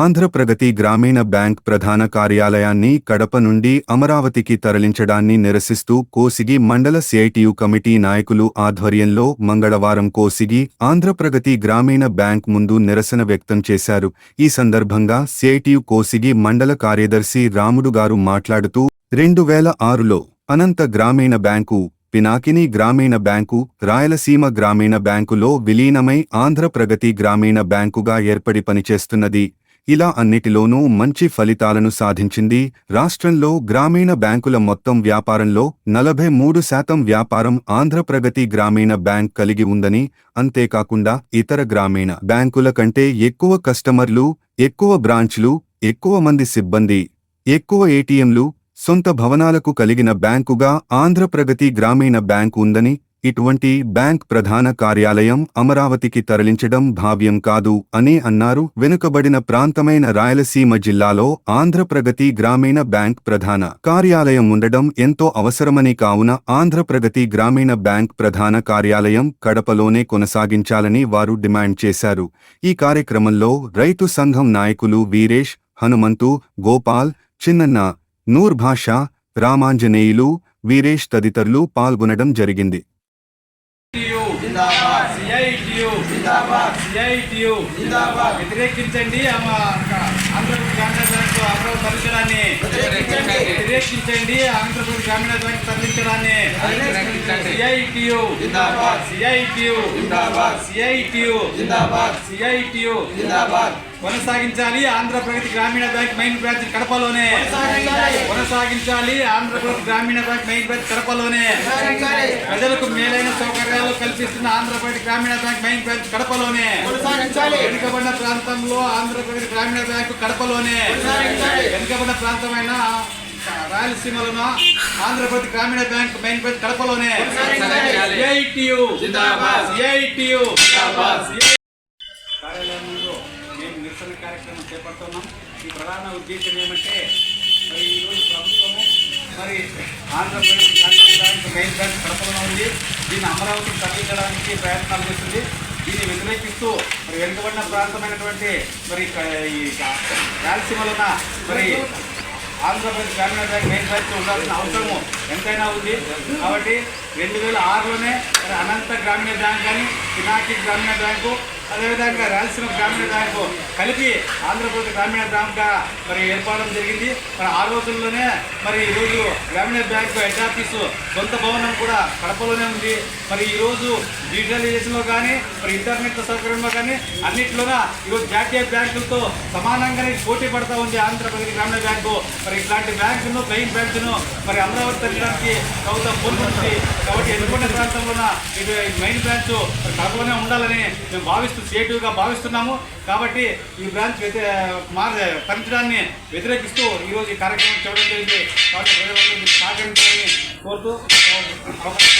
ఆంధ్రప్రగతి గ్రామీణ బ్యాంక్ ప్రధాన కార్యాలయాన్ని కడప నుండి అమరావతికి తరలించడాన్ని నిరసిస్తూ కోసిగి మండల సిఐటియు కమిటీ నాయకులు ఆధ్వర్యంలో మంగళవారం కోసిగి ఆంధ్రప్రగతి గ్రామీణ బ్యాంక్ ముందు నిరసన వ్యక్తం చేశారు. ఈ సందర్భంగా సిఐటియు కోసిగి మండల కార్యదర్శి రాముడు గారు మాట్లాడుతూ రెండు వేల ఆరులో అనంత గ్రామీణ బ్యాంకు పినాకిని గ్రామీణ బ్యాంకు రాయలసీమ గ్రామీణ బ్యాంకులో విలీనమై ఆంధ్రప్రగతి గ్రామీణ బ్యాంకుగా ఏర్పడి పనిచేస్తున్నది. ఇలా అన్నిటిలోనూ మంచి ఫలితాలను సాధించింది రాష్ట్రంలో గ్రామీణ బ్యాంకుల మొత్తం వ్యాపారంలో నలభై మూడు శాతం వ్యాపారం ఆంధ్రప్రగతి గ్రామీణ బ్యాంక్ కలిగి ఉందని అంతేకాకుండా ఇతర గ్రామీణ బ్యాంకుల కంటే ఎక్కువ కస్టమర్లు ఎక్కువ బ్రాంచ్లు ఎక్కువ మంది సిబ్బంది ఎక్కువ ఏటీఎంలు సొంత భవనాలకు కలిగిన బ్యాంకుగా ఆంధ్రప్రగతి గ్రామీణ బ్యాంక్ ఉందని ఇటువంటి బ్యాంక్ ప్రధాన కార్యాలయం అమరావతికి తరలించడం భావ్యం కాదు అని అన్నారు వెనుకబడిన ప్రాంతమైన రాయలసీమ జిల్లాలో ఆంధ్రప్రగతి గ్రామీణ బ్యాంక్ ప్రధాన కార్యాలయం ఉండడం ఎంతో అవసరమని కావున ఆంధ్రప్రగతి గ్రామీణ బ్యాంక్ ప్రధాన కార్యాలయం కడపలోనే కొనసాగించాలని వారు డిమాండ్ చేశారు. ఈ కార్యక్రమంలో రైతు సంఘం నాయకులు వీరేష్ హనుమంతు గోపాల్ చిన్నన్న నూర్భాష రామాంజనేయులు వీరేష్ తదితరులు పాల్గొనడం జరిగింది. జిందాబాద్ CITU, జిందాబాద్ CITU. జిందాబాద్ వ్యతిరేకించండి ఆంధ్రప్రదేశ్ గ్రామీణ బ్యాంకు అమరావతి తరలించడాన్ని వ్యతిరేకించండి. ఆంధ్రప్రదేశ్ గ్రామీణ బ్యాంకు తరలించడాన్ని. సిఐటియు జిందాబాద్. సిఐటియు జిందాబాద్. సిఐటియు జిందాబాద్. సిఐటియు జిందాబాద్ కొనసాగించాలి. ఆంధ్రప్రగతి గ్రామీణ బ్యాంక్ మెయిన్ బ్రాంచ్ కడపలోనే. కొనసాగించాలి. ఆంధ్రప్రదేశ్ గ్రామీణ బ్యాంక్ మెయిన్ బ్రాంచ్ కడపలోనే. ప్రజలకు మేలైన సౌకర్యాలు కల్పిస్తున్న ఆంధ్రప్రదేశ్ గ్రామీణ బ్యాంక్ మెయిన్ బ్రాంచ్ కడపలోనే. వెనుకబడిన ప్రాంతంలో ఆంధ్రప్రదేశ్ గ్రామీణ బ్యాంకు కడపలోనే. వెనుకబడిన ప్రాంతమైన రాయలసీమలోన ఆంధ్రప్రదేశ్ గ్రామీణ బ్యాంక్ మెయిన్ బ్రాంచ్ కడపలోనే. ఈ ప్రధాన ఉద్దేశం ఏమంటే మరి ఈరోజు ప్రభుత్వము మరి ఆంధ్రప్రదేశ్ గ్రామీణ మెయిన్ బ్రాంచ్ కడపలో ఉంది. దీన్ని అమరావతి తరలించడానికి ప్రయత్నాలు చేస్తుంది. దీన్ని వ్యతిరేకిస్తూ మరి వెనుకబడిన ప్రాంతమైనటువంటి మరి ఈ రాయలసీమలోన మరి ఆంధ్రప్రదేశ్ గ్రామీణ బ్యాంక్ మెయిన్ బ్రాంచ్ ఉండాల్సిన అవసరము ఎంతైనా ఉంది. కాబట్టి రెండు వేల ఆరులోనే మరి అనంత గ్రామీణ బ్యాంక్ కానీ పినాకి గ్రామీణ బ్యాంకు అదేవిధంగా రాయలసీమ గ్రామీణ బ్యాంకు కలిపి ఆంధ్రప్రదేశ్ గ్రామీణ బ్యాంక్గా మరి ఏర్పడడం జరిగింది. మరి ఆ రోజుల్లోనే మరి ఈరోజు గ్రామీణ బ్యాంకు హెడ్ ఆఫీసు సొంత భవనం కూడా కడపలోనే ఉంది. మరి ఈరోజు డిజిటలైజేషన్లో కానీ మరి ఇంటర్నెట్ సౌకర్యంలో కానీ అన్నింటిలోన ఈరోజు జాతీయ బ్యాంకులతో సమానంగానే పోటీ పడతా ఉంది ఆంధ్రప్రదేశ్ గ్రామీణ బ్యాంకు. మరి ఇట్లాంటి బ్యాంకును మెయిన్ బ్యాంకును మరి అమరావతి తగ్గడానికి ప్రభుత్వం కోరుకుంటుంది. కాబట్టి ఎన్నుకున్న ప్రాంతంలోన ఇది మెయిన్ బ్రాంచ్ కడపలోనే ఉండాలని మేము భావిస్తూ సేటివ్గా భావిస్తున్నాము. కాబట్టి ఈ బ్రాంచ్ వ్యతి మార్ తరలించడాన్ని వ్యతిరేకిస్తూ ఈరోజు ఈ కార్యక్రమం చేయడం జరిగింది. కాబట్టి ప్రజలందరూ సహకరించాలని కోరుతూ అవకాశం